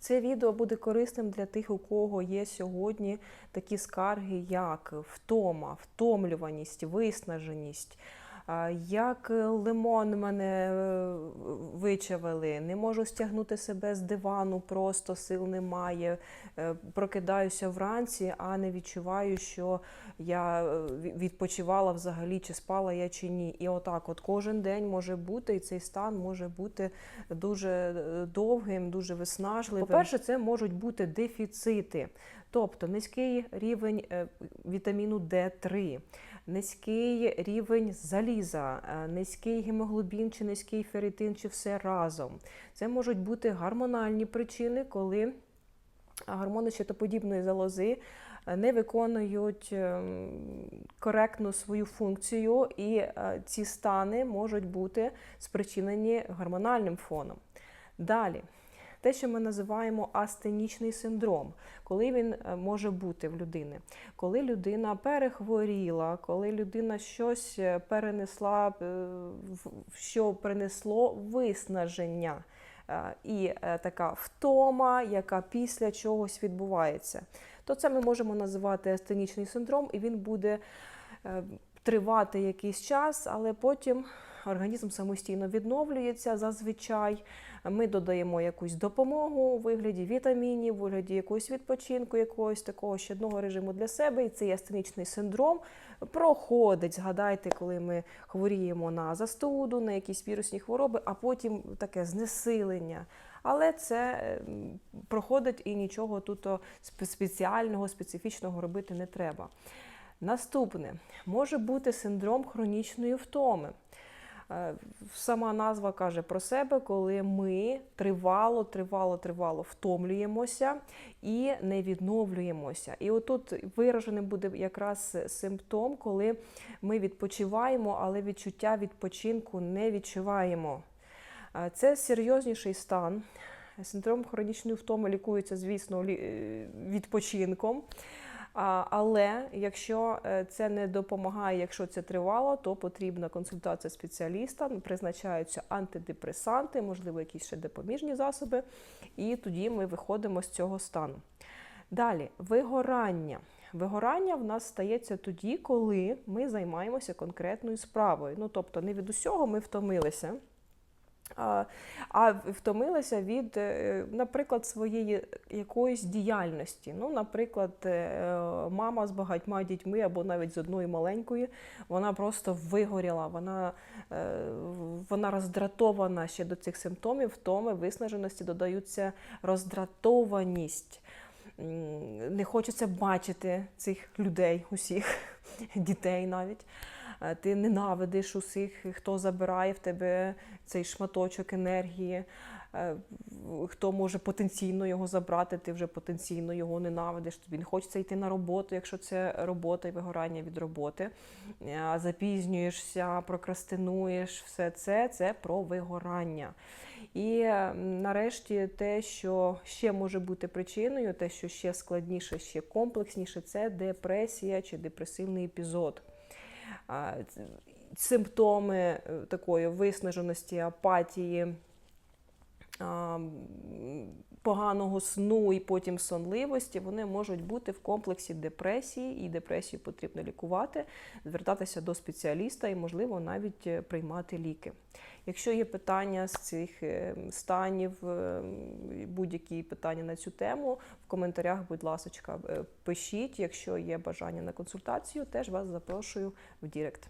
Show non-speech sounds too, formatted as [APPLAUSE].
Це відео буде корисним для тих, у кого є сьогодні такі скарги, як втома, втомлюваність, виснаженість. Як лимон мене е, вичавили, не можу стягнути себе з дивану, просто сил немає. Е, Прокидаюся вранці, а не відчуваю, що я е, відпочивала взагалі, чи спала я чи ні. І отак, от кожен день може бути, і цей стан може бути дуже е, довгим, дуже виснажливим. По-перше, це можуть бути дефіцити, тобто низький рівень е, вітаміну Д3, низький рівень заліза, е, низький гемоглобін чи низький ферритин, чи все разом. Це можуть бути гормональні причини, коли гормони щитоподібної залози е, не виконують ем, коректно свою функцію, і е, ці стани можуть бути спричинені гормональним фоном. Далі. Те, що ми називаємо астенічний синдром, коли він е, може бути в людини, коли людина перехворіла, коли людина щось е, перенесла, е, що принесло виснаження. І така втома, яка після чогось відбувається. То це ми можемо називати астенічний синдром, і він буде тривати якийсь час, але потім організм самостійно відновлюється зазвичай. Ми додаємо якусь допомогу у вигляді вітамінів, у вигляді якогось відпочинку, якогось такого щодного режиму для себе. І цей астенічний синдром проходить. Згадайте, коли ми хворіємо на застуду, на якісь вірусні хвороби, а потім таке знесилення. Але це ем, проходить і нічого тут спеціального, специфічного робити не треба. Наступне може бути синдром хронічної втоми. Е, Сама назва каже про себе, коли ми тривало, тривало, тривало втомлюємося і не відновлюємося. І отут вираженим буде якраз симптом, коли ми відпочиваємо, але відчуття відпочинку не відчуваємо. Е, Це серйозніший стан. Синдром хронічної втоми лікується, звісно, е, відпочинком. Але якщо е, це не допомагає, якщо це тривало, то потрібна консультація спеціаліста, призначаються антидепресанти, можливо, якісь ще допоміжні засоби, і тоді ми виходимо з цього стану. Далі, вигорання. Вигорання в нас стається тоді, коли ми займаємося конкретною справою. Ну, тобто, не від усього ми втомилися. А, втомилися від, е, наприклад, своєї якоїсь діяльності. Ну, наприклад, е, мама з багатьма дітьми або навіть з одною маленькою, вона просто вигоріла, вона, е, вона роздратована ще до цих симптомів, втоми, виснаженості додаються роздратованість. Не хочеться бачити цих людей, усіх [LAUGHS] дітей навіть. Е, Ти ненавидиш усіх, хто забирає в тебе цей шматочок енергії, е, хто може потенційно його забрати, ти вже потенційно його ненавидиш. Тобі не хочеться йти на роботу, якщо це робота і вигорання від роботи. Е, Запізнюєшся, прокрастинуєш, все це це про вигорання. І нарешті те, що ще може бути причиною, те, що ще складніше, ще комплексніше, це депресія чи депресивний епізод. Симптоми е, такої виснаженості, апатії, поганого сну і потім сонливості, вони можуть бути в комплексі депресії, і депресію потрібно лікувати, звертатися до спеціаліста і, можливо, навіть е, приймати ліки. Якщо є питання з цих е, станів, е, будь-які питання на цю тему, в коментарях, будь ласка, пишіть. Якщо є бажання на консультацію, теж вас запрошую в Дірект.